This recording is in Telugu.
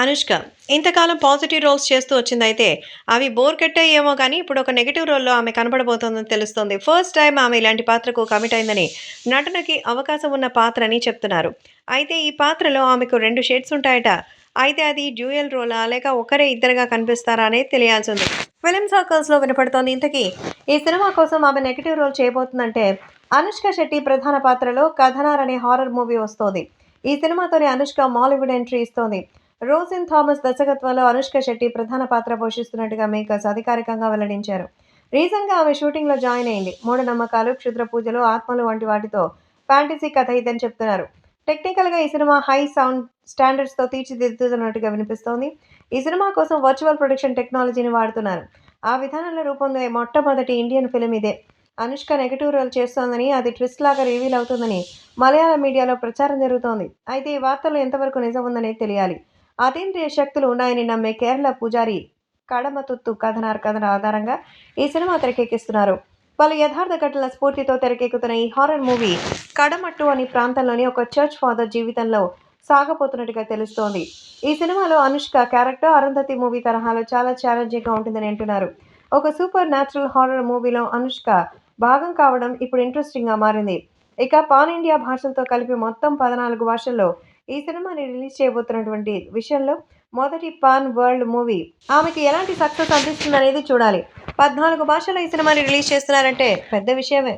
అనుష్క ఇంతకాలం పాజిటివ్ రోల్స్ చేస్తూ వచ్చిందైతే అవి బోర్ కట్టాయేమో కానీ ఇప్పుడు ఒక నెగిటివ్ రోల్లో ఆమె కనబడబోతోందని తెలుస్తోంది. ఫస్ట్ టైం ఆమె ఇలాంటి పాత్రకు కమిట్ అయిందని నటనకి అవకాశం ఉన్న పాత్ర అని చెప్తున్నారు. అయితే ఈ పాత్రలో ఆమెకు రెండు షేడ్స్ ఉంటాయట. అయితే అది డ్యూయల్ రోలా లేక ఒకరే ఇద్దరుగా కనిపిస్తారా అనేది తెలియాల్సి ఉంది ఫిలిం సర్కిల్స్లో వినపడుతోంది ఇంతకీ. ఈ సినిమా కోసం ఆమె నెగిటివ్ రోల్ చేయబోతుందంటే అనుష్క శెట్టి ప్రధాన పాత్రలో కథనార్ అనే హారర్ మూవీ వస్తోంది. ఈ సినిమాతోనే అనుష్క మాలీవుడ్ ఎంట్రీ ఇస్తోంది. రోజిన్ థామస్ దర్శకత్వంలో అనుష్క శెట్టి ప్రధాన పాత్ర పోషిస్తున్నట్టుగా మేకర్స్ అధికారికంగా వెల్లడించారు. రీసెంట్గా ఆమె షూటింగ్లో జాయిన్ అయింది. మూఢనమ్మకాలు క్షుద్ర పూజలు ఆత్మలు వంటి వాటితో ఫ్యాంటసీ కథ ఇదని చెప్తున్నారు. టెక్నికల్గా ఈ సినిమా హై సౌండ్ స్టాండర్డ్స్తో తీర్చిదిద్దుతున్నట్టుగా వినిపిస్తోంది. ఈ సినిమా కోసం వర్చువల్ ప్రొడక్షన్ టెక్నాలజీని వాడుతున్నారు. ఆ విధానంలో రూపొందే మొట్టమొదటి ఇండియన్ ఫిలిం ఇదే. అనుష్క నెగటివ్ రోల్ చేస్తోందని అది ట్విస్ట్ లాగా రివీల్ అవుతుందని మలయాళ మీడియాలో ప్రచారం జరుగుతోంది. అయితే ఈ వార్తలు ఎంతవరకు నిజం ఉందనేది తెలియాలి. అతీంద్రియ శక్తులు ఉన్నాయని నమ్మే కేరళ పూజారి కడమతుత్తు కథనార్ కథన ఆధారంగా ఈ సినిమా తెరకెక్కిస్తున్నారు. పలు యథార్థ ఘటనల స్ఫూర్తితో తెరకెక్కుతున్న ఈ హారర్ మూవీ కడమట్టు అనే ప్రాంతంలోని ఒక చర్చ్ ఫాదర్ జీవితంలో సాగపోతున్నట్టుగా తెలుస్తోంది. ఈ సినిమాలో అనుష్క క్యారెక్టర్ అరుంధతి మూవీ తరహాలో చాలా ఛాలెంజింగ్గా ఉంటుందని అంటున్నారు. ఒక సూపర్ న్యాచురల్ హారర్ మూవీలో అనుష్క భాగం కావడం ఇప్పుడు ఇంట్రెస్టింగ్గా మారింది. ఇక పాన్ ఇండియా భాషలతో కలిపి మొత్తం పద్నాలుగు భాషల్లో ఈ సినిమాని రిలీజ్ చేయబోతున్నటువంటి విషయంలో మొదటి పాన్ వరల్డ్ మూవీ ఆమెకి ఎలాంటి సక్సెస్ అందిస్తుంది అనేది చూడాలి. పద్నాలుగు భాషల్లో ఈ సినిమాని రిలీజ్ చేస్తున్నారంటే పెద్ద విషయమే.